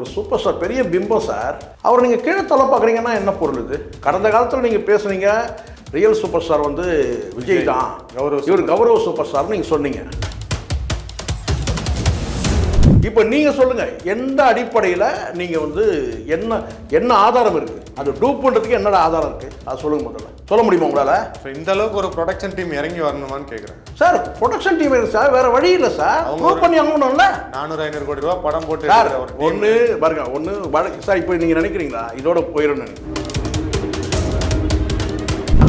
ஒரு super star பெரிய பிம்பம் சார் அவர் நீங்கள் கீழே தள்ள பார்க்குறீங்கன்னா என்ன பொருள் இது? கடந்த காலத்தில் நீங்கள் பேசுனீங்க ரியல் சூப்பர் ஸ்டார் வந்து விஜய் தான். கௌரவ இவர் கௌரவ சூப்பர் ஸ்டார் நீங்கள் சொன்னீங்க. இப்போ நீங்கள் சொல்லுங்கள் எந்த அடிப்படையில் நீங்கள் வந்து என்ன என்ன ஆதாரம் இருக்குது அது டூப் பண்ணுறதுக்கு என்னடா ஆதாரம் இருக்குது அது சொல்லுங்க முதல்ல. சொல்ல முடியுமா உங்களால்? இப்போ இந்த அளவுக்கு ஒரு ப்ரொடக்ஷன் டீம் இறங்கி வரணுமான்னு கேட்குறேன் சார் ப்ரொடக்ஷன் டீம் இருக்கு சார் வேறு வழி இல்லை சார். ப்ரூவ் பண்ணி ஆகணும்ல நானூறு ஐநூறு கோடி ரூபா படம் போட்டு. ஒன்று பாருங்க ஒன்று சார் இப்போ நீங்கள் நினைக்கிறீங்களா? இதோட போயிடணும்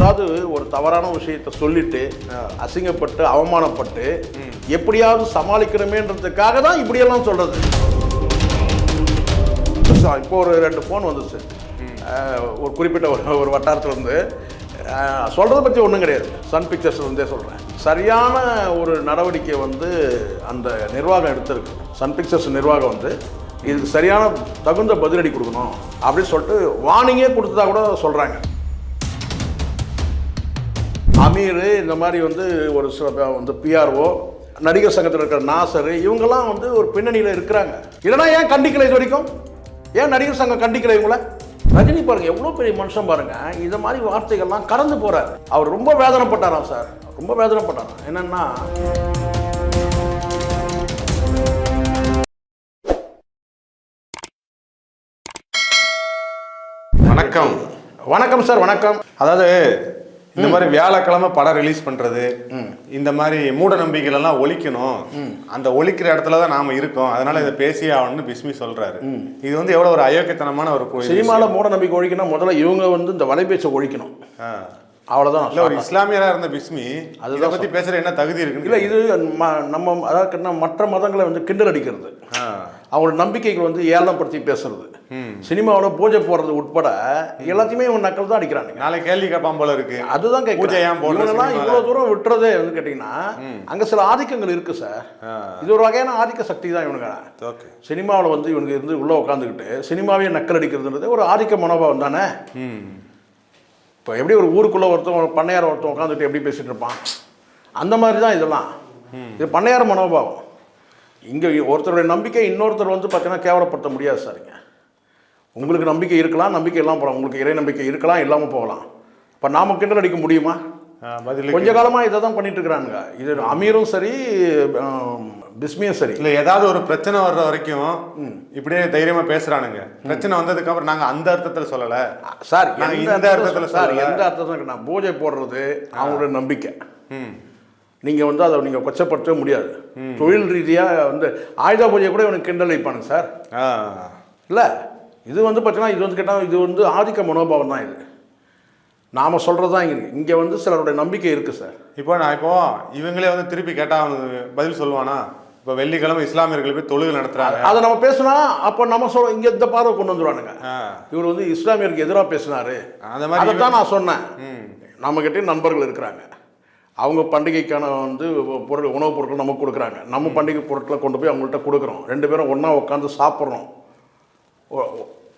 அதாவது ஒரு தவறான விஷயத்தை சொல்லிட்டு அசிங்கப்பட்டு அவமானப்பட்டு எப்படியாவது சமாளிக்கணுமேன்றதுக்காக தான் இப்படியெல்லாம் சொல்றது. சார், இப்போ ஒரு ரெண்டு ஃபோன் வந்துச்சு. ஒரு குறிப்பிட்ட ஒரு ஒரு வட்டாரத்துல இருந்து அஹ், சொல்றதை பற்றி ஒன்றும் கிடையாது. சன் பிக்சர்ஸ் இருந்தே சொல்கிறேன் சரியான ஒரு நடவடிக்கை வந்து அந்த நிர்வாகம் எடுத்திருக்கு. சன் பிக்சர்ஸ் நிர்வாகம் வந்து இதுக்கு சரியான தகுந்த பதிலடி கொடுக்கணும் அப்படின்னு சொல்லிட்டு வார்னிங்கே கொடுத்ததா கூட சொல்கிறாங்க அமீர் இந்த மாதிரி வந்து ஒரு சில வந்து பிஆர்ஓ நடிகர் சங்கத்தில் இருக்கிற நாசர் இவங்கெல்லாம் வந்து ஒரு பின்னணியில் இருக்கிறாங்க. இல்லைனா ஏன் கண்டிக்கல இது வரைக்கும்? ஏன் நடிகர் சங்கம் கண்டிக்கல இவங்கள? ரஜினி பாருங்க எவ்வளோ பெரிய மனுஷன் பாருங்க. இந்த மாதிரி வார்த்தைகள்லாம் கடந்து போறாரு. அவர் ரொம்ப வேதனைப்பட்டாராம் சார். ரொம்ப வேதனைப்பட்டாராம். என்னன்னா வணக்கம். வணக்கம் சார் வணக்கம். அதாவது இந்த மாதிரி வியாழக்கிழமை படம் ரிலீஸ் பண்றது இந்த மாதிரி மூட நம்பிக்கைகள் எல்லாம் ஒழிக்கணும். அந்த ஒழிக்கிற இடத்துல தான் நாம இருக்கோம். அதனால இதை பேசியே ஆகணும்னு பிஸ்மி சொல்றாரு. இது வந்து எவ்வளவு ஒரு அயோக்கியத்தனமான ஒரு சினிமாவில் மூட நம்பிக்கை ஒழிக்கணும் முதல்ல இவங்க வந்து இந்த வலைபேச்சை ஒழிக்கணும். அவ்வளோதான் இல்ல ஒரு இஸ்லாமியரா இருந்த பிஸ்மி அதை பத்தி பேசுற என்ன தகுதி இருக்கு இல்லை இது ம- நம்ம அதாவது மற்ற மதங்களை வந்து கிண்டல் அடிக்கிறது. அவங்களோட நம்பிக்கைகள் வந்து ஏளனப்படுத்தி பேசுறது. சினிமாவில் பூஜை போடுறது உட்பட எல்லாத்தையுமே இவங்க நக்கல் தான் அடிக்கிறானுங்க. நாளை கேள்வி கேட்பான் போல இருக்கு. அதுதான் இவங்கெல்லாம் சினிமால? இவ்வளோ தூரம் விட்டுறதே வந்து கேட்டிங்கன்னா அங்கே சில ஆதிக்கங்கள் இருக்கு சார். இது ஒரு வகையான ஆதிக்க சக்தி தான் இவனுங்க. ஓகே. சினிமாவில் வந்து இவனுக்கு இருந்து உள்ளே உட்காந்துக்கிட்டு சினிமாவே நக்கல் அடிக்கிறதுன்றது ஒரு ஆதிக்க மனோபாவம் தானே? இப்போ எப்படி ஒரு ஊருக்குள்ளே ஒருத்தன் ஒரு பண்ணையார் ஒருத்தன் உட்காந்துட்டு எப்படி பேசிட்டு இருப்பான் அந்த மாதிரி தான் இதெல்லாம். இது பண்ணையார் மனோபாவம். இங்கே ஒருத்தருடைய நம்பிக்கை இன்னொருத்தர் வந்து பார்த்தீங்கன்னா கேவலப்படுத்த முடியாது சார்ங்க உங்களுக்கு நம்பிக்கை இருக்கலாம் நம்பிக்கை இல்லாமல் போகலாம். உங்களுக்கு இறை நம்பிக்கை இருக்கலாம் இல்லாமல் போகலாம். இப்போ நாம கிண்டல் அடிக்க முடியுமா? கொஞ்ச காலமாக இதை தான் பண்ணிட்டு இருக்கிறானுங்க. இது அமீரும் சரி ஆம், பிஸ்மியும் சரி. இல்ல ஏதாவது ஒரு பிரச்சனை வர்ற வரைக்கும் இப்படியே தைரியமா பேசுறானுங்க. பிரச்சனை வந்ததுக்கு அப்புறம் நாங்க அந்த அர்த்தத்துல சொல்லல. சார் நாங்க எந்த இந்த அர்த்தத்தில் சார். எந்த அர்த்தத்தில் நான் பூஜை போடுறது அவங்களோட நம்பிக்கை. ம். நீங்கள் வந்து அதை நீங்கள் கொச்சப்படுத்தவே முடியாது. தொழில் ரீதியாக வந்து ஆயுத பூஜை கூட இவனுக்கு கிண்டல் வைப்பானுங்க சார். இல்லை இது வந்து பார்த்தீங்கன்னா இது வந்து கேட்டால் இது வந்து ஆதிக்க மனோபாவம் தான் இது. நாம் சொல்கிறது தான் இங்கே இங்கே வந்து சிலருடைய நம்பிக்கை இருக்குது சார். இப்போ நான் இப்போ இவங்களே வந்து திருப்பி கேட்டா அவனுக்கு பதில் சொல்லுவானா? இப்போ வெள்ளிக்கிழமை இஸ்லாமியர்கள் போய் தொழுகை நடத்துறாங்க. அதை நம்ம பேசுனா அப்போ நம்ம சொல் இங்கே இந்த பார்வை கொண்டு வந்துருவானுங்க. இவர் வந்து இஸ்லாமியருக்கு எதிராக பேசினாரு. அந்த மாதிரி அதை தான் நான் சொன்னேன். நம்மக்கிட்டே நண்பர்கள் இருக்கிறாங்க. அவங்க பண்டிகைக்கான வந்து பொருள் உணவுப் பொருட்கள் நமக்கு கொடுக்குறாங்க. நம்ம பண்டிகை பொருட்களை கொண்டு போய் அவங்கள்ட்ட கொடுக்குறோம். ரெண்டு பேரும் ஒன்றா உட்காந்து சாப்பிட்றோம்.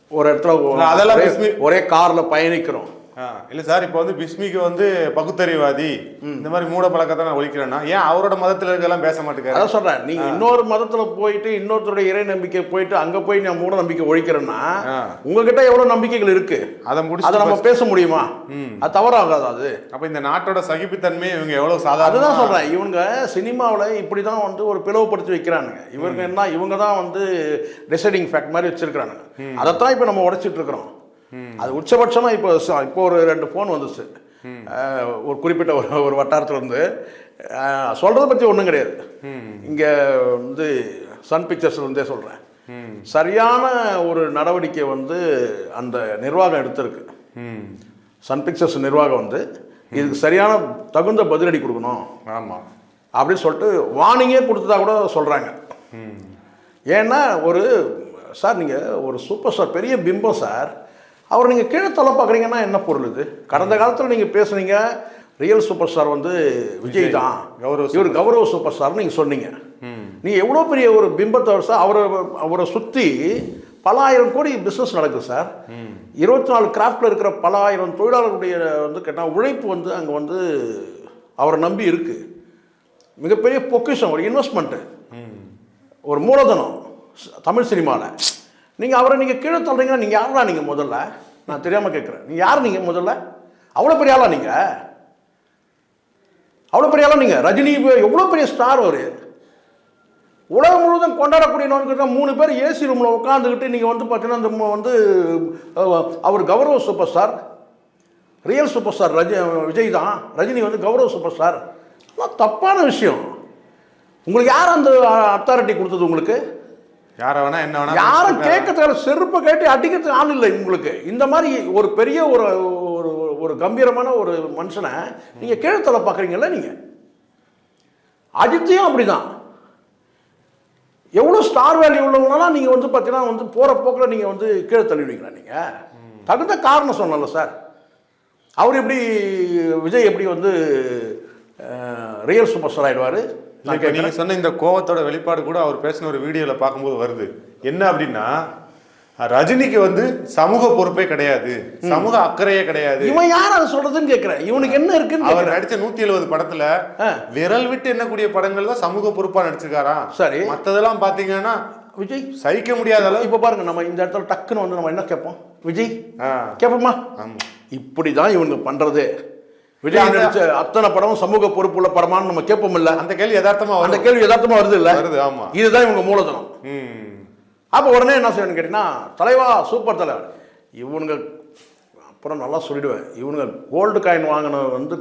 ஒரு இடத்துல அதெல்லாம் ஒரே- காரில் பயணிக்கிறோம். இல்ல சார் இப்போ வந்து பிஸ்மிக்கு வந்து பகுத்தறிவாதி. இந்த மாதிரி மூட பழக்கத்தை நான் ஒழிக்கிறேன்னா ஏன் அவரோட மதத்துல இருக்கலாம் பேச மாட்டேங்கிறாரு? அதான் சொல்கிறேன் நீங்கள் இன்னொரு மதத்தில் போயிட்டு இன்னொருத்தருடைய இறை நம்பிக்கை போயிட்டு அங்கே போய் நான் மூட நம்பிக்கை ஒழிக்கிறேன்னா. உங்ககிட்ட எவ்வளோ நம்பிக்கைகள் இருக்கு? அதை அதை முடிச்சு நம்ம பேச முடியுமா? அது தவறாகாது அது. அப்ப இந்த நாட்டோட சகிப்புத்தன்மையை இவங்க எவ்வளவு சாதாரண அதுதான் சொல்கிறேன் இவங்க சினிமாவில் இப்படி தான் வந்து ஒரு பிளவுபடுத்தி வைக்கிறானுங்க. இவங்க என்ன இவங்க தான் வந்து டிசைடிங் ஃபேக்ட் மாதிரி வச்சிருக்கிறானுங்க. அதைத்தான் இப்போ நம்ம உடைச்சிட்டு இருக்கிறோம். அது உச்சபட்சமாக இப்போ இப்போ ஒரு ரெண்டு ஃபோன் வந்துச்சு. ஒரு குறிப்பிட்ட ஒரு ஒரு வட்டாரத்துல இருந்து. அஹ், சொல்றதை பற்றி ஒன்றும் கிடையாது. இங்கே வந்து சன் பிக்சர்ஸ் இருந்தே சொல்கிறேன் சரியான ஒரு நடவடிக்கை வந்து அந்த நிர்வாகம் எடுத்திருக்கு. சன் பிக்சர்ஸ் நிர்வாகம் வந்து இதுக்கு சரியான தகுந்த பதிலடி கொடுக்கணும். ஆமா. அப்படின்னு சொல்லிட்டு வார்னிங்கே கொடுத்ததா கூட சொல்கிறாங்க ஏன்னா ஒரு சார் நீங்கள் ஒரு சூப்பர் ஸ்டார் பெரிய பிம்பம் சார். அவர் நீங்கள் கீழே தள்ள பார்க்குறீங்கன்னா என்ன பொருள் இது? கடந்த காலத்தில் நீங்கள் பேசுனீங்க ரியல் சூப்பர் ஸ்டார் வந்து விஜய் தான். கௌரவ இவர் கௌரவ சூப்பர் ஸ்டார்னு நீங்கள் சொன்னீங்க நீங்கள் எவ்வளோ பெரிய ஒரு பிம்பத்தை சார் அவரை அவரை சுற்றி பல ஆயிரம் கோடி பிஸ்னஸ் நடக்குது சார். இருபத்தி நாலு கிராஃப்டில் இருக்கிற பல ஆயிரம் தொழிலாளர்களுடைய வந்து கேட்டால் உழைப்பு வந்து அங்கே வந்து அவரை நம்பி இருக்குது மிகப்பெரிய பொக்கிஷம் ஒரு இன்வெஸ்ட்மெண்ட்டு ஒரு மூலதனம் தமிழ் சினிமாவில் நீங்கள் அவரை நீங்கள் கீழே தள்ளுறீங்கன்னா நீங்கள் யாரா நீங்கள் முதல்ல? நான் தெரியாமல் கேட்குறேன் நீங்கள் யார் நீங்கள் முதல்ல? அவ்வளோ பெரிய ஆளா நீங்கள் அவ்வளோ பெரிய ஆளா நீங்கள் ரஜினி எவ்வளோ பெரிய ஸ்டார் ஒரு உலகம் முழுவதும் கொண்டாடக்கூடிய மூணு பேர் ஏசி ரூமில் உட்காந்துக்கிட்டு நீங்கள் வந்து பார்த்தீங்கன்னா இந்த வந்து அவர் கௌரவ super star real super star Raja Vijay தான். ரஜினி வந்து கௌரவ சூப்பர் ஸ்டார் அதெல்லாம் தப்பான விஷயம். உங்களுக்கு யார் அந்த அத்தாரிட்டி கொடுத்தது உங்களுக்கு? யாரை வேணா என்ன வேணா யாரும் கேட்கறதுக்கு செருப்பை கேட்டு அடிக்கிறதுக்கு ஆள் இல்லை உங்களுக்கு இந்த மாதிரி ஒரு பெரிய ஒரு ஒரு ஒரு கம்பீரமான ஒரு மனுஷனை நீங்கள் கீழத்தலை பார்க்குறீங்கல்ல நீங்கள் அஜித்தையும் அப்படிதான். எவ்வளோ ஸ்டார் வேல்யூ உள்ளவங்களாம் நீங்கள் வந்து பார்த்தீங்கன்னா வந்து போகிற போக்கில் நீங்கள் வந்து கீழே தள்ளிடுவீங்களா நீங்கள் தகுந்த காரணம் சொன்னல சார். அவர் எப்படி விஜய் எப்படி வந்து ரியல் சூப்பர் ஸ்டார் ஆயிடுவாரு? இல்ல, நான் இப்ப கேட்குறேன் நீங்க சொன்ன இந்த கோவத்தோட வெளிப்பாடு கூட அவர் பேசின ஒரு வீடியோல பார்க்கும்போது வருது. என்ன அப்படின்னா ரஜினிக்கு வந்து சமூக பொறுப்பே கிடையாது. சமூக அக்கறையே கிடையாது. இவன் யார் அதை சொல்றதுன்னு கேட்குறேன் இவனுக்கு என்ன இருக்குன்னு அவர் நடிச்ச நூத்தி எழுபது படத்துல. விரல் விட்டு எண்ணக்கூடிய படங்கள் தான் சமூக பொறுப்பா நடிச்சிருக்காராம். சரி. மத்ததெல்லாம் பாத்தீங்கன்னா விஜய். சகிக்க முடியாத அளவு. இப்போ பாருங்க நம்ம இந்த இடத்துல டக்குன்னு வந்து நம்ம என்ன கேட்போம்? விஜய். ஆ, கேட்போமா ஆமா. இப்படி தான் இவங்க பண்றது. விஜய் நடிச்ச அத்தனை படமும் சமூக பொறுப்புள்ள படமான்னு நம்ம கேட்போம் இல்ல. அந்த கேள்வி யதார்த்தமா அந்த கேள்வி யதார்த்தமா வருது இல்ல? வருது ஆமா. இதுதான் இவங்க மூலதனம். அப்போ உடனே என்ன செய்யணும்னு கேட்டீங்கன்னா தலைவா சூப்பர் தலைவர். இவனுங்க அப்புறம் நல்லா சொல்லிடுவேன். இவனுங்க கோல்டு காயின் வாங்கின வந்து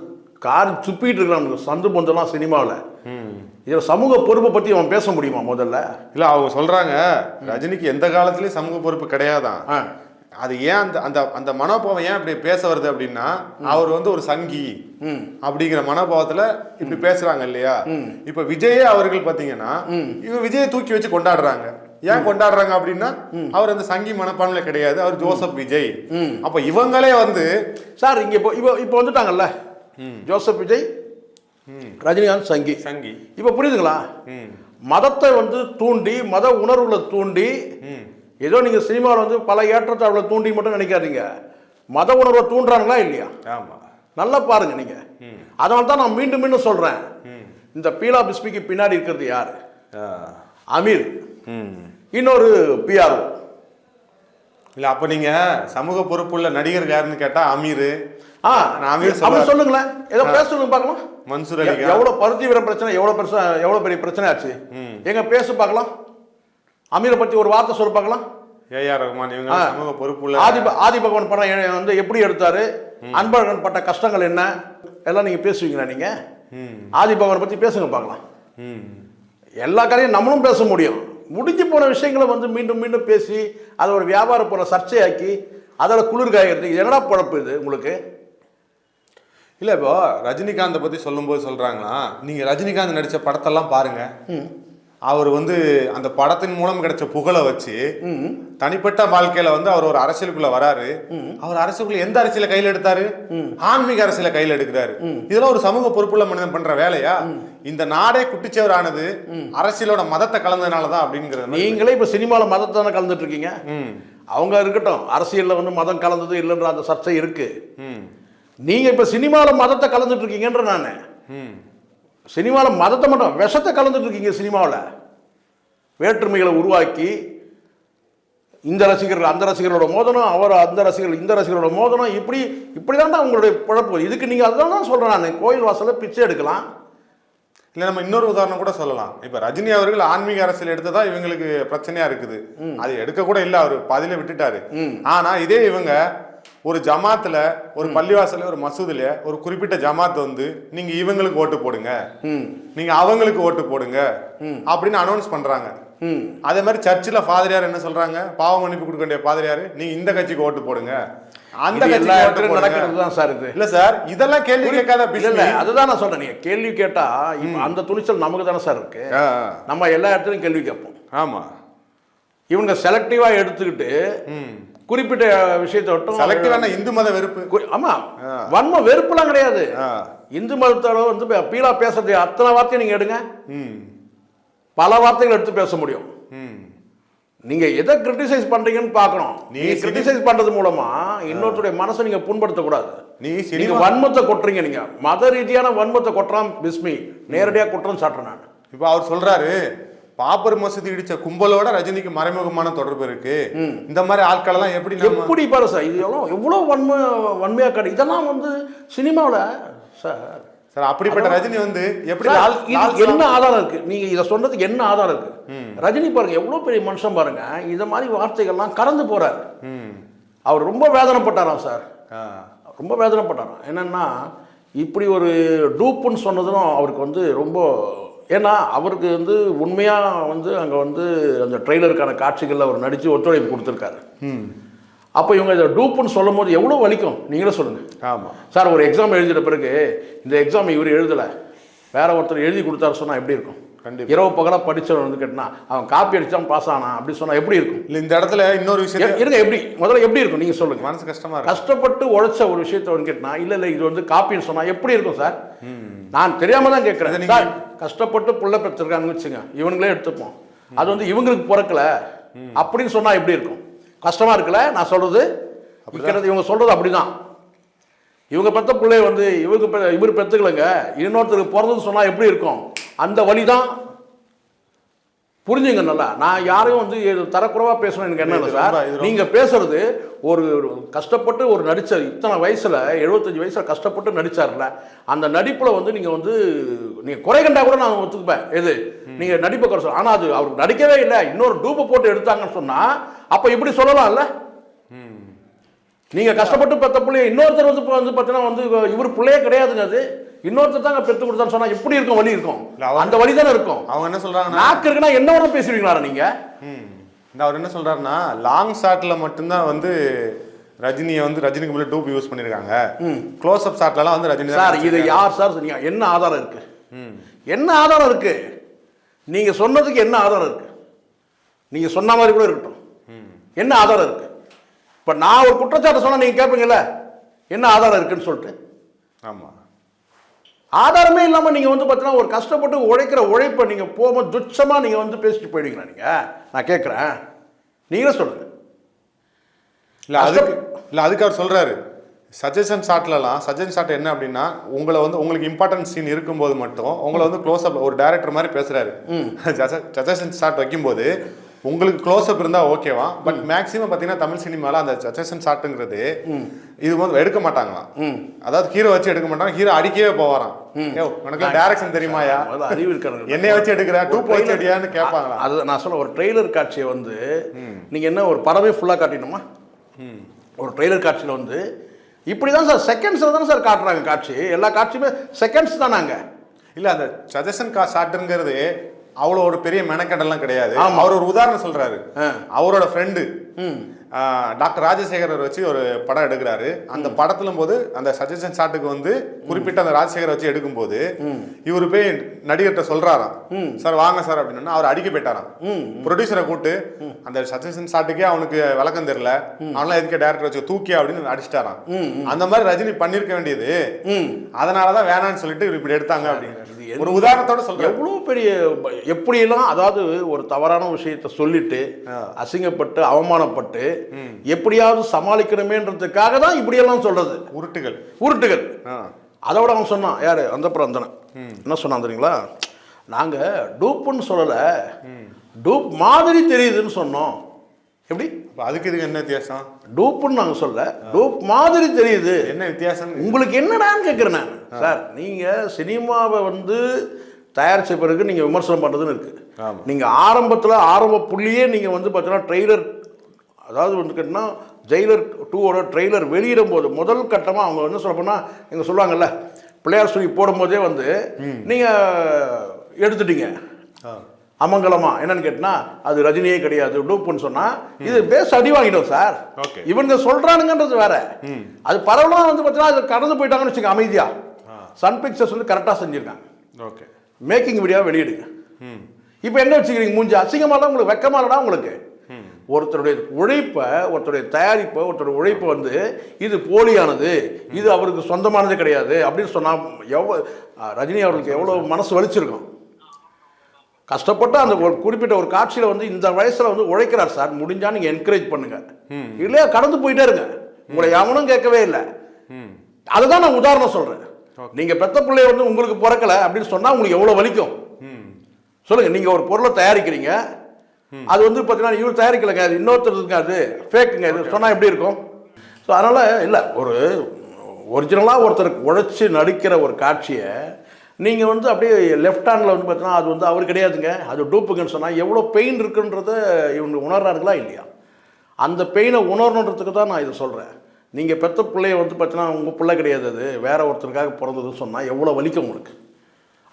கார் சுப்பிட்டு இருக்கிறானுங்க சந்து பொந்தெல்லாம் சினிமாவில் இதில் சமூக பொறுப்பை பற்றி அவன் பேச முடியுமா முதல்ல? இல்ல அவங்க சொல்றாங்க ரஜினிக்கு எந்த காலத்துலயும் சமூக பொறுப்பு கிடையாதான். அது ஏன் அந்த அந்த அந்த மனோபாவம் ஏன் இப்படி பேச வருது அப்படின்னா அவர் வந்து ஒரு சங்கி ம். அப்படிங்கிற மனோபாவத்துல இப்படி பேசுறாங்க இல்லையா? இப்ப விஜயே அவர்கள் பாத்தீங்கன்னா இவங்க விஜயை தூக்கி வச்சு கொண்டாடுறாங்க. ஏன் கொண்டாடுறாங்க அப்படின்னா அவர் அந்த சங்கி மனப்பான்மையில கிடையாது. அவர் ஜோசப் விஜய். அப்ப இவங்களே வந்து சார் இங்கே இப்போ இப்போ இப்போ வந்துட்டாங்கல்ல? ஜோசப் விஜய் ரஜினிகாந்த் சங்கி. சங்கி. இப்போ புரியுதுங்களா? மதத்தை வந்து தூண்டி மத உணர்வுல தூண்டி ம். ஏதோ நீங்கள் சினிமாவில் வந்து பல ஏற்றத்தாழ்வுல தூண்டி மட்டும் நினைக்காதீங்க. மத உணர்வை தூண்டுறாங்களா இல்லையா? ஆமா. நல்லா பாருங்க நீங்க. அதனால தான் நான் மீண்டும் மீண்டும் சொல்றேன். ம். இந்த பீலா பிஸ்மிக்கு பின்னாடி இருக்கிறது யாரு. அமீர். இன்னொரு பிஆர்ஓ. இல்ல அப்ப நீங்க சமூக பொறுப்புள்ள நடிகர் யாருன்னு கேட்டா அமீர். ஆ அமீர் அப்படி சொல்ல சொல்லுங்களேன். ஏதோ பேச சொல்லுங்க பார்க்கலாம். மன்சூர் அலிகா. எவ்வளவு பருத்தி வீர பிரச்சனை எவ்வளவு பிரச்சனை எவ்வளவு பெரிய பிரச்சனை ஆச்சு? எங்க பேசு பார்க்கலாம். அமீரை பத்தி ஒரு வார்த்தை சொல்லு பார்க்கலாம். ஏஆர் ரஹ்மான் இவங்க. சமூக பொறுப்புள்ள ஆதி ஆதி பகவான் படம் வந்து எப்படி எடுத்தாரு? அன்பழகன் பட்ட கஷ்டங்கள் என்ன? எல்லாம் நீங்க பேசுவீங்களா நீங்க? ம். ஆதி பகவான் பத்தி பேசுங்க பார்க்கலாம். ம். எல்லா கதையும் நம்மளும் பேச முடியும். முடிஞ்சு போன விஷயங்களை வந்து மீண்டும் மீண்டும் பேசி அதை ஒரு வியாபார பொருளை சர்ச்சையாக்கி அதோட குளிர் காய்கிறது இது என்னடா பழப்பு இது உங்களுக்கு? இல்ல இப்போ ரஜினிகாந்தை பத்தி சொல்லும்போது சொல்றாங்களா நீங்க ரஜினிகாந்த் நடிச்ச படத்தெல்லாம் பாருங்க. அவர் வந்து அந்த படத்தின் மூலம் கிடைச்ச புகழை வச்சு தனிப்பட்ட வாழ்க்கையில வந்து அவர் ஒரு அரசியலுக்குள்ள வராரு. அவர் அரசுக்குள்ள எந்த அரசியல கையில எடுத்தாரு? ஆன்மீக அரசியல கையில எடுக்கிறாரு. இதெல்லாம் ஒரு சமூக பொறுப்புள்ள மனிதன் பண்ற வேலையா? இந்த நாடே குட்டிச்சவர் ஆனது அரசியலோட மதத்தை கலந்ததுனாலதான் அப்படிங்கிறது. நீங்களே இப்போ சினிமாவில் மதத்தை தானே கலந்துட்டு இருக்கீங்க அவங்க இருக்கட்டும் அரசியலில் வந்து மதம் கலந்தது இல்லைன்ற அந்த சர்ச்சை இருக்கு. நீங்க இப்போ சினிமாவில் மதத்தை கலந்துட்டு இருக்கீங்கன்ற நான் சினிமாவில் மதத்தை மட்டும் விஷத்தை கலந்துட்டு இருக்கீங்க சினிமாவில். வேற்றுமைகளை உருவாக்கி இந்த ரசிகர்கள் அந்த ரசிகர்களோட மோதனம் அவர் அந்த ரசிகர்கள் இந்த ரசிகர்களோட மோதனம் இப்படி இப்படி தான் உங்களுடைய குழப்பம் இதுக்கு நீங்கள் அதுதான் தான் சொல்கிறேன் நான். கோயில் வாசலில் பிச்சை எடுக்கலாம். இல்ல நம்ம இன்னொரு உதாரணம் கூட சொல்லலாம். இப்ப ரஜினி அவர்கள் ஆன்மீக அரசியல் எடுத்ததா இவங்களுக்கு பிரச்சனையா இருக்குது. அது எடுக்க கூட இல்ல அவரு பாதியில விட்டுட்டாரு. ஆனா இதே இவங்க ஒரு ஜமாத்துல ஒரு பள்ளிவாசல்ல ஒரு மசூதில ஒரு குறிப்பிட்ட ஜமாத் வந்து நீங்க இவங்களுக்கு ஓட்டு போடுங்க. ம். நீங்க அவங்களுக்கு ஓட்டு போடுங்க. அப்படின்னு அனௌன்ஸ் பண்றாங்க. ம். அதே மாதிரி சர்ச்சில் பாதிரியார் என்ன சொல்றாங்க? பாவ மன்னிப்பு கொடுக்க வேண்டிய பாதிரியார் நீங்க இந்த கட்சிக்கு ஓட்டு போடுங்க. அந்த கட்சிக்கு நடக்கிறது தான் சார் இது. இல்ல சார் இதெல்லாம் கேள்வி கேட்காத இல்ல. அதுதான் நான் சொல்றேன். நீங்க கேள்வி கேட்டா இப்ப அந்த துணிச்சல் நமக்கு தானே சார் இருக்கு. நம்ம எல்லா இடத்துலையும் கேள்வி கேட்போம். ஆமா. இவங்க செலக்டிவா எடுத்துக்கிட்டு ம். குறிப்பிட்ட விஷயத்தை மட்டும் செலக்டிவான இந்து மத வெறுப்பு. குறி- ஆமா. வன்ம வெறுப்புலாம் கிடையாது. இந்து மதத்தோட வந்து பீலா பேசுறது அத்தனை வார்த்தையும் நீங்க எடுங்க. பல வார்த்தைகள் எடுத்து பேச முடியும். நீங்க எதை கிரிட்டிசைஸ் பண்றீங்கன்னு பார்க்கணும். நீ கிரிட்டிசைஸ் பண்றது மூலமா இன்னொருத்தருடைய மனசை நீங்க புண்படுத்தக்கூடாது. நீ நீங்க வன்மத்தை கொட்டுறீங்க நீங்க. மத ரீதியான வன்மத்தை கொட்டுறான் பிஸ்மி. நேரடியா குற்றம் சாட்டுறேன் நான். இப்போ அவர் சொல்றாரு பாப்பர் மசூதி இடிச்ச கும்பலோட ரஜினிக்கு மறைமுகமான தொடர்பு இருக்கு. இந்த மாதிரி ஆட்கள் எல்லாம் எப்படி எப்படி பாரு சார் இது எவ்வளோ எவ்வளோ வன்மை வன்மையாக கிடைக்கும் இதெல்லாம் வந்து சினிமாவில் சார். சார் அப்படிப்பட்ட ரஜினி வந்து எப்படி என்ன ஆதாரம் இருக்கு? நீங்க இதை சொன்னதுக்கு என்ன ஆதாரம் இருக்கு? ரஜினி பாருங்க எவ்வளவு பெரிய மனுஷன் பாருங்க இந்த மாதிரி வார்த்தைகள்லாம் கடந்து போறாரு. அவர் ரொம்ப வேதனைப்பட்டாராம் சார். ரொம்ப வேதனைப்பட்டாராம். என்னன்னா இப்படி ஒரு டூப்புன்னு சொன்னதும் அவருக்கு வந்து ரொம்ப ஏன்னா அவருக்கு வந்து உண்மையாக வந்து அங்கே வந்து அந்த ட்ரெய்லருக்கான காட்சிகளில் அவர் நடித்து ஒத்துழைப்பு கொடுத்துருக்காரு. ம். அப்போ இவங்க இதை டூப்புன்னு சொல்லும் போது எவ்வளோ வலிக்கும்? நீங்களே சொல்லுங்கள் ஆமா. சார் ஒரு எக்ஸாம் எழுதிட்ட பிறகு இந்த எக்ஸாம் இவர் எழுதலை. வேற ஒருத்தர் எழுதி கொடுத்தாரு சொன்னால் எப்படி இருக்கும். இரவு பகலாக படிச்சவன் வந்து கேட்டினா அவன் காப்பி அடிச்சான் பாஸ் ஆனா அப்படி சொன்னா எப்படி இருக்கும்? இல்ல இந்த இடத்துல இன்னொரு விஷயம் இருங்க எப்படி? முதல்ல எப்படி இருக்கும்? நீங்க சொல்லுங்க. மனசு கஷ்டமா இருக்கு கஷ்டப்பட்டு உழைச்ச ஒரு விஷயத்த வந்து கேட்டினா இல்ல இல்ல இது வந்து காப்பின்னு சொன்னா எப்படி இருக்கும் சார் நான் தெரியாம தான் கேட்கிறேன் சார் கஷ்டப்பட்டு புள்ள பெற்றிருக்காங்கன்னு வச்சுங்க இவங்களே எடுத்துப்போம். அது வந்து இவங்களுக்கு பிறக்கல. அப்படின்னு சொன்னா எப்படி இருக்கும்? கஷ்டமா இருக்குல்ல நான் சொல்றது? இருக்கிறது இவங்க சொல்றது அப்படிதான். இவங்க பெத்த பிள்ளை வந்து இவங்க பெ- இவர் பெத்துக்கலங்க இன்னொருத்தருக்கு பிறந்ததுன்னு சொன்னா எப்படி இருக்கும்? அந்த வழி தான் புரிஞ்சுங்க நல்லா. நான் யாரையும் வந்து தரக்குறைவா பேசணும் எனக்கு என்ன இல்லை சார். ரொம்ப- இது ரொம்ப- நீங்க பேசுறது ஒரு கஷ்டப்பட்டு ஒரு நடிச்ச இத்தனை வயசுல எழுபத்தஞ்சு வயசுல கஷ்டப்பட்டு நடிச்சார்ல அந்த நடிப்புல வந்து நீங்க வந்து நீங்க குறை கண்டா கூட நான் ஒத்துக்குப்பேன் எது? நீங்க நடிப்பை குறை சொல்ல ஆனா அது அவர் நடிக்கவே இல்லை. இன்னொரு டூப்பை போட்டு எடுத்தாங்கன்னு சொன்னா அப்ப இப்படி சொல்லலாம்ல? நீங்க கஷ்டப்பட்டு பெத்த பிள்ளைய இன்னொருத்தர் வந்து வந்து பார்த்தீங்கன்னா வந்து இவர் பிள்ளையே கிடையாதுங்க அது. இன்னொருத்தர் தாங்க பெத்து கொடுத்தான்னு சொன்னா எப்படி இருக்கும் வழி இருக்கும்? அந்த வழி தானே இருக்கும். அவங்க என்ன சொல்றாங்கன்னா நாக்கு இருக்குன்னா என்ன வேணும் பேசுவீங்களா நீங்க? அவர் என்ன சொல்றாருன்னா லாங் ஷாட்ல மட்டும்தான் வந்து ரஜினியை வந்து ரஜினிக்கு முன்னாடி டூப் யூஸ் பண்ணிருக்காங்க. க்ளோஸ் அப் ஷாட்லலாம் வந்து ரஜினி சார் இது யார் சார் சொன்னீங்க? என்ன ஆதாரம் இருக்கு. என்ன ஆதாரம் இருக்கு? நீங்க சொன்னதுக்கு என்ன ஆதாரம் இருக்கு? நீங்க சொன்ன மாதிரி கூட இருக்கட்டும். என்ன ஆதாரம் இருக்கு? இப்ப நான் ஒரு குற்றச்சாட்டை சொன்னா நீங்க கேட்பீங்கல்ல என்ன ஆதாரம் இருக்குன்னு சொல்லிட்டு? ஆமா. ஆதாரமே இல்லாம நீங்க வந்து பார்த்தீங்கன்னா ஒரு கஷ்டப்பட்டு உழைக்கிற உழைப்பை நீங்க போகும்போது துச்சமா நீங்க வந்து பேசிட்டு போயிடுவீங்களா நீங்க? நான் கேட்குறேன் நீங்களே சொல்லுங்க. இல்ல அதுக்கு இல்ல அதுக்கு அவர் சொல்றாரு. சஜஷன் ஷாட்லலாம் சஜஷன் ஷாட் என்ன அப்படின்னா உங்களை வந்து உங்களுக்கு இம்பார்ட்டன்ட் சீன் இருக்கும்போது மட்டும் உங்களை வந்து க்ளோஸ் அப் ஒரு டைரக்டர் மாதிரி பேசுறாரு. சஜஷன் ஷாட் வைக்கும்போது உங்களுக்கு க்ளோஸ் அப் இருந்தா ஓகேவா பட் மேக்ஸிமம் பாத்தீங்கன்னா தமிழ் சினிமால அந்த சஜஷன் ஷாட்டுங்கிறது இது வந்து எடுக்க மாட்டாங்களாம். அதாவது ஹீரோ வச்சு எடுக்க மாட்டாங்க. ஹீரோ அடிக்கவே போவாராம். ஏ உனக்கு டைரக்ஷன் தெரியுமாயா? அறிவு இருக்கிறது என்னைய வச்சு எடுக்கிற? டூப் வச்சு அடியான்னு கேட்பாங்களா? அது நான் சொல்ல ஒரு ட்ரெய்லர் காட்சியை வந்து நீங்க என்ன ஒரு படமே ஃபுல்லா காட்டினோமா ஒரு ட்ரெய்லர் காட்சியில் வந்து இப்படி தான் சார் செகண்ட்ஸில் தானே சார் காட்டுறாங்க காட்சி. எல்லா காட்சியுமே செகண்ட்ஸ் தானாங்க. இல்ல அந்த சஜஷன் கா ஷாட்டுங்கிறது அவ்வளோ ஒரு பெரிய மெனக்கடெல்லாம் கிடையாது. அவர் ஒரு உதாரணம் சொல்றாரு. ஆ. அவரோட ஃப்ரெண்டு டாக்டர் ராஜசேகரர் வச்சு ஒரு படம் எடுக்கிறாரு. அந்த படத்துல போது அந்த சஜஷன் ஷாட்டுக்கு வந்து குறிப்பிட்ட அந்த ராஜசேகரை வச்சு எடுக்கும்போது இவரு போய் நடிகர்கிட்ட சொல்றாராம். சார் வாங்க சார் அப்படின்னு அவர் அடிக்க போயிட்டாராம். ப்ரொடியூசரை கூப்பிட்டு அந்த சஜஷன் ஷாட்டுக்கே அவனுக்கு விளக்கம் தெரியல. அவனால எதுக்கு டேரக்டர் வச்சு தூக்கி அப்படின்னு அடிச்சிட்டாராம். அந்த மாதிரி ரஜினி பண்ணிருக்க வேண்டியது. அதனாலதான் வேணாம்னு சொல்லிட்டு இப்படி எடுத்தாங்க அப்படிங்கிறாரு. ஒரு உதாரணத்தோட சொல்றேன். எவ்வளோ பெரிய எப்படியெல்லாம் அதாவது ஒரு தவறான விஷயத்த சொல்லிட்டு அசிங்கப்பட்டு அவமானப்பட்டு எப்படியாவது சமாளிக்கணுமேன்றதுக்காக தான் இப்படியெல்லாம் சொல்றது. உருட்டுகள். உருட்டுகள். அதோட அவன் சொன்னான் யாரு? அந்த பிறந்தனன் என்ன சொன்னான் தெரியுங்களா? நாங்க டூப்புன்னு சொல்லல டூப் மாதிரி தெரியுதுன்னு சொன்னோம். எப்படி? அப்ப அதுக்கு இதுக்கு என்ன வித்தியாசம்? டூப்புன்னு நாங்க சொல்ல டூப் மாதிரி தெரியுது. என்ன வித்தியாசம்? உங்களுக்கு என்னடான்னு கேட்குறேன் நான். சார் நீங்க சினிமாவை வந்து தயாரிச்ச பிறகு நீங்க விமர்சனம் பண்றதுன்னு இருக்கு. ஆமா. நீங்க ஆரம்பத்துல ஆரம்ப புள்ளியே நீங்க வந்து பார்த்தீங்கன்னா ட்ரெய்லர் அதாவது வந்து கேட்டிங்கன்னா ஜெயிலர் டூவோட ட்ரெய்லர் வெளியிடும் போது முதல் கட்டமாக அவங்க என்ன சொல்ல போனால் நீங்கள் சொல்லுவாங்கல்ல பிள்ளையார் சொல்லி போடும்போதே வந்து நீங்கள் எடுத்துட்டீங்க. அமங்கலமா? என்னன்னு கேட்டினா அது ரஜினியே கிடையாது டூப்புன்னு சொன்னா இது பேஸ் அடி வாங்கிடும் சார். இவனுங்க சொல்றானுங்கன்றது வேற. அது பரவலாக வந்து பார்த்தீங்கன்னா அது கடந்து போயிட்டாங்கன்னு வச்சுக்க அமைதியா. சன் பிக்சர்ஸ் வந்து கரெக்டாக செஞ்சிருக்காங்க. ஓகே. மேக்கிங் வீடியோ வெளியிடுங்க இப்போ என்ன வச்சுக்கிறீங்க மூஞ்சி? அசிங்கமாக தான் உங்களுக்கு வெக்கமா இல்லடா உங்களுக்கு. ஒருத்தருடைய உழைப்பை ஒருத்தருடைய தயாரிப்பை ஒருத்தருடைய உழைப்பை வந்து இது போலியானது இது அவருக்கு சொந்தமானது கிடையாது அப்படின்னு சொன்னா எவ்வளோ ரஜினி அவர்களுக்கு எவ்வளோ மனசு வலிச்சிருக்கும். கஷ்டப்பட்டு அந்த ஒரு குறிப்பிட்ட ஒரு காட்சியில் வந்து இந்த வயசுல வந்து உழைக்கிறார் சார். முடிஞ்சா நீங்க என்கரேஜ் பண்ணுங்க. இல்லையா கடந்து போயிட்டே இருங்க. உங்களை எவனும் கேட்கவே இல்லை. அதுதான் நான் உதாரணம் சொல்றேன். நீங்க பெத்த பிள்ளைய வந்து உங்களுக்கு பிறக்கல அப்படின்னு சொன்னா உங்களுக்கு எவ்வளவு வலிக்கும்? ம். சொல்லுங்க நீங்க ஒரு பொருளை தயாரிக்கிறீங்க. அது வந்து பார்த்தீங்கன்னா இவர் தயாரிக்கலைங்க அது இன்னொருத்தர் இருக்குங்க அது ஃபேக்குங்க இது சொன்னா எப்படி இருக்கும்? ஸோ அதனால இல்லை ஒரு ஒரிஜினலாக ஒருத்தருக்கு உழைச்சி நடிக்கிற ஒரு காட்சியை நீங்கள் வந்து அப்படியே லெஃப்ட் ஹேண்டில் வந்து பார்த்தீங்கன்னா அது வந்து அவர் கிடையாதுங்க. அது டூப்புங்கன்னு சொன்னால் எவ்வளோ பெயின் இருக்குன்றத இவங்க உணர்றாருங்களா இல்லையா? அந்த பெயினை உணரணுன்றதுக்கு தான் நான் இதை சொல்கிறேன் நீங்கள் பெத்த பிள்ளைய வந்து பார்த்தீங்கன்னா உங்கள் பிள்ளை கிடையாது அது. வேற ஒருத்தருக்காக பிறந்ததுன்னு சொன்னால் எவ்வளோ வலிக்கும் உங்களுக்கு?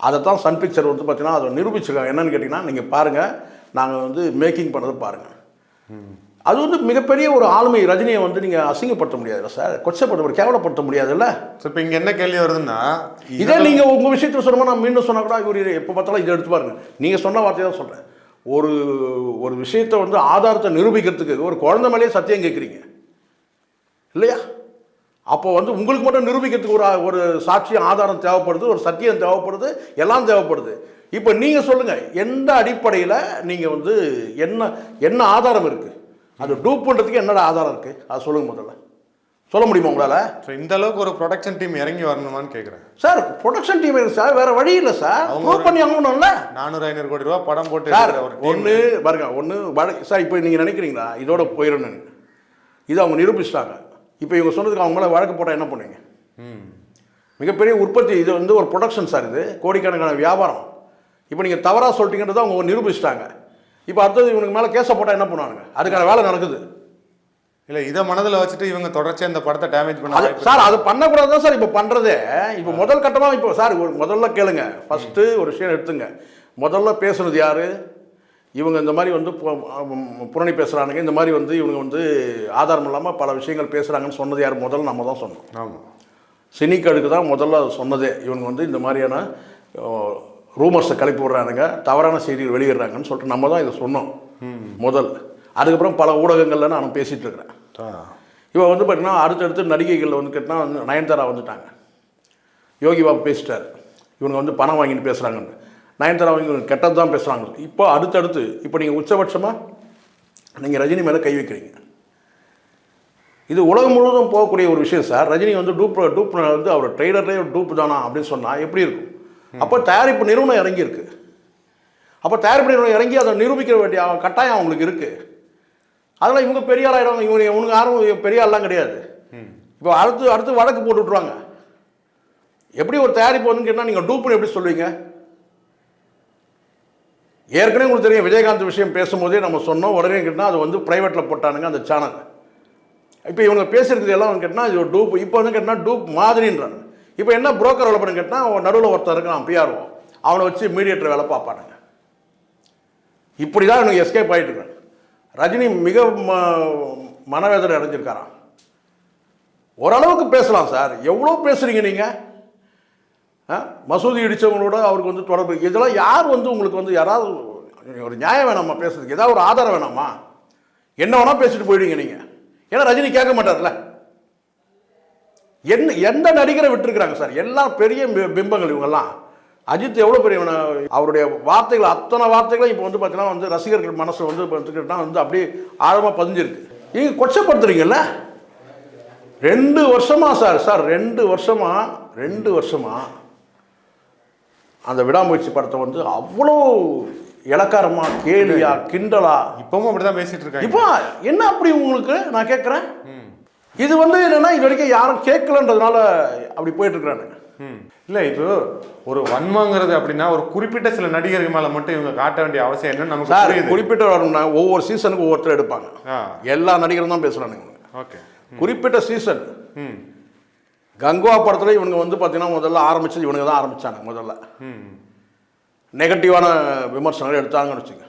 அதை தான் சன் பிக்சர் வந்து பார்த்தீங்கன்னா அதை நிரூபிச்சிருக்காங்க. என்னென்னு கேட்டிங்கன்னா நீங்கள் பாருங்கள் நாங்கள் வந்து மேக்கிங் பண்ணதை பாருங்கள் அது வந்து மிகப்பெரிய ஒரு ஆளுமை ரஜினியை வந்து நீங்கள் அசிங்கப்படுத்த முடியாதுல்ல சார் கொச்சப்படுத்த கேவலப்படுத்த முடியாதுல்ல? இப்போ இங்க என்ன கேள்வி வருதுன்னா இதே நீங்கள் உங்கள் விஷயத்தில் சொன்னோமா நான் மீண்டும் சொன்னா கூட இவர் எப்போ பார்த்தாலும் இதை எடுத்து பாருங்க. நீங்கள் சொன்ன வார்த்தையை தான் சொல்கிறேன் ஒரு ஒரு விஷயத்தை வந்து ஆதாரத்தை நிரூபிக்கிறதுக்கு ஒரு குழந்தை மேலேயே சத்தியம் கேட்குறீங்க. இல்லையா? அப்போ வந்து உங்களுக்கு மட்டும் நிரூபிக்கிறதுக்கு ஒரு ஒரு சாட்சி ஆதாரம் தேவைப்படுது ஒரு சத்தியம் தேவைப்படுது எல்லாம் தேவைப்படுது. இப்போ நீங்கள் சொல்லுங்கள் எந்த அடிப்படையில் நீங்கள் வந்து என்ன என்ன ஆதாரம் இருக்குது அது டூப் பண்ணுறதுக்கு என்னடா ஆதாரம் இருக்குது அதை சொல்லுங்கள் முதல்ல. சொல்ல முடியுமா உங்களால்? ஸோ இந்த அளவுக்கு ஒரு ப்ரொடக்ஷன் டீம் இறங்கி வரணுமான்னு கேட்குறேன் சார் ப்ரொடக்ஷன் டீம் இருக்கு சார் வேற வழி இல்லை சார் அவங்க ப்ரூவ் பண்ணி ஆகணும்ல நானூறு ஐநூறு கோடி ரூபா படம் போட்டு சார். ஒன்று பாருங்க ஒன்று வட சார் இப்போ நீங்கள் நினைக்கிறீங்களா? இதோட போயிடணும்னு இது அவங்க நிரூபிச்சிட்டாங்க. இப்போ இவங்க சொன்னதுக்கு அவங்க மேலே வழக்கு போட்டால் என்ன பண்ணுவீங்க? ம். மிகப்பெரிய உற்பத்தி இது வந்து ஒரு ப்ரொடக்ஷன் சார் இது. கோடிக்கணக்கான வியாபாரம். இப்போ நீங்கள் தவறாக சொல்லிட்டீங்கன்றதை அவங்க நிரூபிச்சிட்டாங்க. இப்போ அடுத்தது இவனுக்கு மேலே கேஸை போட்டால் என்ன பண்ணுவானுங்க? அதுக்கான வேலை நடக்குது. இல்ல இதை மனதில் வச்சுட்டு இவங்க தொடர்ச்சியா இந்த படத்தை டேமேஜ் பண்ண சார் அது பண்ணக்கூடாது தான் சார் இப்போ பண்ணுறதே இப்போ முதல் கட்டமாக இப்போ சார் ஒரு முதல்ல கேளுங்க. ஃபஸ்ட்டு ஒரு விஷயம் எடுத்துங்க. முதல்ல பேசுனது யார்? இவங்க இந்த மாதிரி வந்து புரணி பேசுகிறானுங்க இந்த மாதிரி வந்து இவங்க வந்து ஆதாரம் இல்லாமல் பல விஷயங்கள் பேசுகிறாங்கன்னு சொன்னது யார்? முதல்ல நம்ம தான் சொன்னோம். ஆமா. சினிக்கடுக்கு தான் முதல்ல அது சொன்னதே. இவங்க வந்து இந்த மாதிரியான ரூமர்ஸை கிளப்பி விடுறானுங்க தவறான செய்திகள் வெளியிடுறாங்கன்னு சொல்லிட்டு நம்ம தான் இதை சொன்னோம். முதல். அதுக்கப்புறம் பல ஊடகங்கள்ல நான் பேசிகிட்டு இருக்கிறேன். இப்போ வந்து பார்த்தீங்கன்னா அடுத்தடுத்து நடிகைகள் வந்து கேட்டால் வந்து நயன்தாரா வந்துட்டாங்க. யோகி பாபு பேசிட்டார். இவங்க வந்து பணம் வாங்கிட்டு பேசுகிறாங்கன்னு நயன்தாரா இவங்க கெட்டது தான் பேசுகிறாங்க இப்போ அடுத்தடுத்து இப்போ நீங்கள் உச்சபட்சமாக நீங்கள் ரஜினி மேலே கை வைக்கிறீங்க. இது உலகம் முழுவதும் போகக்கூடிய ஒரு விஷயம் சார். ரஜினி வந்து டூப் டூப் வந்து அவர் ட்ரெய்லர்லேயே டூப் தானா அப்படின்னு சொன்னால் எப்படி இருக்கும்? அப்போ தயாரிப்பு நிறுவனம் இறங்கியிருக்கு. அப்போ தயாரிப்பு நிறுவனம் இறங்கி அதை நிரூபிக்க வேண்டிய கட்டாயம் அவங்களுக்கு இருக்குது அதெல்லாம் இவங்க பெரிய ஆளாயிடுவாங்க இவங்க இவனுக்கு யாரும் பெரிய ஆள்லாம் கிடையாது. இப்போ அடுத்து அடுத்து வழக்கு போட்டு விட்ருவாங்க எப்படி ஒரு தயாரிப்பு வந்து கேட்டால் நீங்கள் டூப்னு எப்படி சொல்லுவீங்க? ஏற்கனவே உங்களுக்கு தெரியும் விஜயகாந்த் விஷயம் பேசும்போதே நம்ம சொன்னோம். உடனே கேட்டால் அது வந்து ப்ரைவேட்டில் போட்டானுங்க அந்த சேனல் இப்போ இவங்க பேசுறது எல்லாம் கேட்டால் இது டூப் இப்போ வந்து கேட்டால் டூப் மாதிரின்றாங்க இப்போ என்ன புரோக்கர் வேலை பண்ணு கேட்டால் நடுவில் ஒருத்தர் இருக்கான் பிஆர்ஓ அவனை வச்சு மீடியேட்டர் வேலை பார்ப்பானுங்க. இப்படி தான் எனக்கு எஸ்கேப் ஆகிட்டு இருக்கேன் ரஜினி மிக ம- மனவேதனை அடைஞ்சிருக்காராம். ஓரளவுக்கு பேசலாம் சார். எவ்வளோ பேசுகிறீங்க நீங்கள் மசூதி இடித்தவங்களோட அவருக்கு வந்து தொடர்பு. இதெல்லாம் யார் வந்து உங்களுக்கு வந்து யாராவது ஒரு நியாயம் வேணாமா பேசுறதுக்கு? ஏதாவது ஒரு ஆதாரம் வேணாமா? என்ன வேணால் பேசிட்டு போயிடுவீங்க நீங்கள் ஏன்னா ரஜினி கேட்க மாட்டார்ல. என்ன எந்த நடிகரை விட்டுருக்குறாங்க சார்? எல்லாம் பெரிய பிம்பங்கள் இவங்கெல்லாம். அஜித் எவ்வளோ பெரிய அவருடைய வார்த்தைகள் அத்தனை வார்த்தைகளும் இப்போ வந்து பார்த்தீங்கன்னா வந்து ரசிகர்கள் மனசு வந்து பார்த்துக்கிட்டா வந்து அப்படியே ஆழமாக பதிஞ்சிருக்கு. நீங்கள் கொச்சப்படுத்துறீங்கல்ல? ரெண்டு வருஷமா சார் சார் ரெண்டு வருஷமா ரெண்டு வருஷமா அந்த விடாமுயற்சி படத்தை வந்து அவ்வளோ இலக்காரமா கேலியா கிண்டலா. இப்பவும் அப்படிதான் பேசிட்டு இருக்காங்க. இப்போ என்ன அப்படி உங்களுக்கு? நான் கேட்குறேன் இது வந்து என்னன்னா இது வரைக்கும் யாரும் கேட்கலன்றதுனால அப்படி போயிட்டு இருக்கிறானுங்க. இல்ல இப்போ ஒரு வன்மங்கிறது அப்படின்னா ஒரு குறிப்பிட்ட சில நடிகர்கள் மேல மட்டும் இவங்க காட்ட வேண்டிய அவசியம் என்னன்னு நமக்கு குறிப்பிட்ட வரணும்னா ஒவ்வொரு சீசனுக்கு ஒவ்வொருத்தர் எடுப்பாங்க. எல்லா நடிகரும் தான் பேசுறானுங்க ஓகே. குறிப்பிட்ட சீசன் ம். கங்குவா படத்துல இவனுங்க வந்து பார்த்தீங்கன்னா முதல்ல ஆரம்பிச்சது இவனுங்க தான் ஆரம்பிச்சாங்க முதல்ல. ம். நெகட்டிவான விமர்சனங்கள் எடுத்தாங்கன்னு வச்சுங்க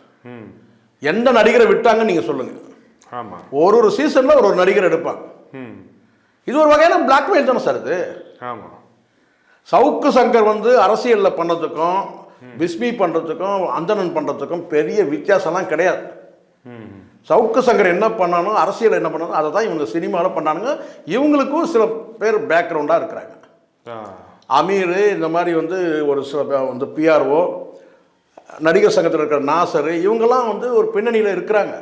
எந்த நடிகரை விட்டாங்கன்னு நீங்கள் சொல்லுங்க. ஆமா. ஒரு ஒரு சீசனில் ஒரு ஒரு நடிகர் எடுப்பாங்க. இது ஒரு வகையான பிளாக்மெயில் தானே சார் இது? ஆமா. சவுக்கு சங்கர் வந்து அரசியலில் பண்ணதுக்கும் பிஸ்மி பண்ணுறதுக்கும் அந்தணன் பண்ணுறதுக்கும் பெரிய வித்தியாசம்லாம் கிடையாது. சவுக்கு சங்கர் என்ன பண்ணானோ அரசியல் என்ன பண்ணானோ அதை தான் இவங்க சினிமாவில் பண்ணானுங்க. இவங்களுக்கும் சில பேர் பேக்ரவுண்டாக இருக்கிறாங்க. அமீர் இந்த மாதிரி வந்து ஒரு சில வந்து பிஆர்ஓ நடிகர் சங்கத்தில் இருக்கிற நாசர் இவங்கெல்லாம் வந்து ஒரு பின்னணியில் இருக்கிறாங்க.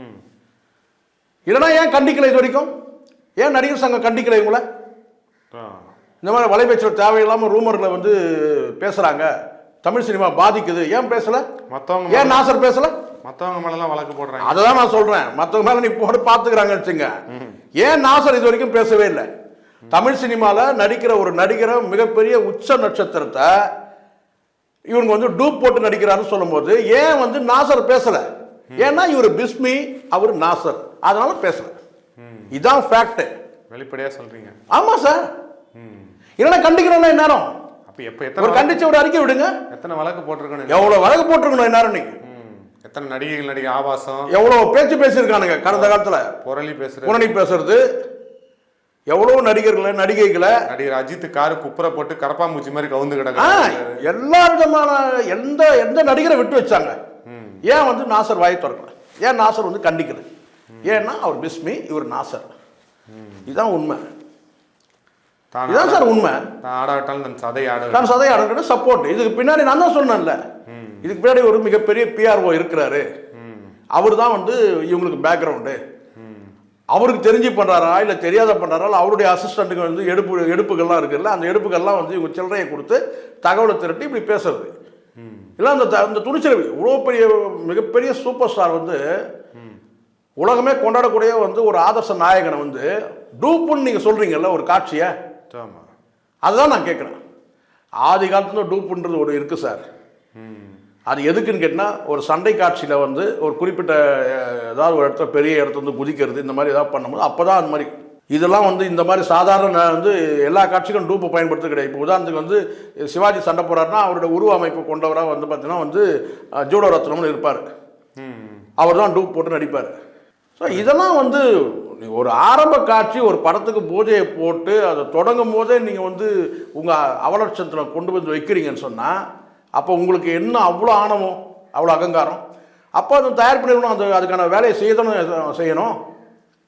ம் இல்லைன்னா ஏன் கண்டிக்கலை இது வரைக்கும்? ஏன் நடிகர் சங்கம் கண்டிக்கலை இவங்கள? இந்த மாதிரி வலைபேச்சு தேவையில்லாமல் ரூமரில் வந்து பேசுகிறாங்க தமிழ் சினிமா பாதிக்குது. ஏன் பேசல? மத்தவங்க ஏன் நாசர் பேசல? மத்தவங்க மேலலாம் வழக்கு போடுறாங்க. அததான் நான் சொல்றேன். மத்தவங்க மேல நீ போட்டு பாத்துக்கிறாங்கன்னு வச்சுங்க ஏன் நாசர் இது வரைக்கும் பேசவே இல்லை? தமிழ் சினிமால நடிக்கிற ஒரு நடிகரை மிகப்பெரிய உச்ச நட்சத்திரத்தை இவங்க வந்து டூப் போட்டு நடிக்கிறாருன்னு சொல்லும்போது ஏன் வந்து நாசர் பேசல? ஏன்னா இவர் பிஸ்மி அவர் நாசர். அதனால பேசல. இதான் ஃபேக்ட் வெளிப்படையா சொல்றீங்க. ஆமா சார். இல்லைன்னா கண்டிக்கிறோம்னா நேரம் அப்ப எப்ப எத்தனை கண்டிச்சு ஒரு அறிக்கை விடுங்க. எத்தனை வழக்கு போட்டிருக்கணும் எவ்வளவு வழக்கு போட்டிருக்கணும் நேரம் நீங்க. எத்தனை நடிகைகள் நடிகை ஆபாசம்? எவ்வளவு பேச்சு பேசியிருக்கானுங்க கடந்த காலத்துல. புரளி பேசுற புனணி பேசுறது. எவ்வளவு நடிகர்களை நடிகைகளை நடிகர் அஜித் காரு குப்புற போட்டு கரப்பாம்பூச்சி மாதிரி கவுந்து கிடக்கு எல்லா விதமான எந்த எந்த நடிகரை விட்டு வச்சாங்க? ஏன் வந்து நாசர் வாய் திறக்கல? ஏன் நாசர் வந்து கண்டிக்கல? ஏன்னா அவர் பிஸ்மி இவர் நாசர் இதுதான் உண்மை. தான் இதுதான் சார் உண்மை. தான் ஆடாவிட்டாலும் தன் சதை ஆட நான் சப்போர்ட் இதுக்கு பின்னாடி நான் தான் சொன்னேன்ல. இதுக்கு பின்னாடி ஒரு மிகப்பெரிய பிஆர்ஓ இருக்கிறாரு. அவர் தான் வந்து இவங்களுக்கு பேக்ரவுண்டு அவருக்கு தெரிஞ்சு பண்றாரா இல்ல தெரியாத பண்றாரா இல்ல அவருடைய அசிஸ்டண்ட்டுக்கு வந்து எடுப்பு எடுப்புகள்லாம் இருக்குல்ல அந்த எடுப்புகள்லாம் வந்து இவங்க சில்லறையை கொடுத்து தகவலை திரட்டி இப்படி பேசுறது. இல்லை அந்த அந்த துணிச்சல் இவ்வளோ பெரிய மிகப்பெரிய சூப்பர் ஸ்டார் வந்து உலகமே கொண்டாடக்கூடிய வந்து ஒரு ஆதர்ச நாயகனை வந்து டூப்புன்னு நீங்க சொல்றீங்கல்ல ஒரு காட்சியை? ஆமா. அதுதான் நான் கேட்குறேன் ஆதி காலத்துல டூப்புன்றது ஒரு இருக்கு சார். அது எதுக்குன்னு கேட்டால் ஒரு சண்டை காட்சியில் வந்து ஒரு குறிப்பிட்ட ஏதாவது ஒரு இடத்துல பெரிய இடத்துல வந்து குதிக்கிறது இந்த மாதிரி ஏதாவது பண்ணும்போது அப்போ தான் அந்த மாதிரி. இதெல்லாம் வந்து இந்த மாதிரி சாதாரண வந்து எல்லா காட்சிக்கும் டூப்பை பயன்படுத்த கிடையாது. இப்போ உதாரணத்துக்கு வந்து சிவாஜி சண்டை போடுறாருன்னா அவருடைய உருவ அமைப்பு கொண்டவராக வந்து பார்த்தீங்கன்னா வந்து ஜூடோ ரத்னம்னு இருப்பார். அவர் தான் டூப் போட்டு நடிப்பார். ஸோ இதெல்லாம் வந்து ஒரு ஆரம்ப காட்சி ஒரு படத்துக்கு பூஜையை போட்டு அதை தொடங்கும் போதே நீங்கள் வந்து உங்கள் அவலட்சத்தில் கொண்டு வந்து வைக்கிறீங்கன்னு சொன்னால் அப்போ உங்களுக்கு என்ன அவ்வளோ ஆணவம் அவ்வளோ அகங்காரம்? அப்போ அதை தயார் பண்ணிடணும் அந்த அதுக்கான வேலையை செய்யணும் செய்யணும்.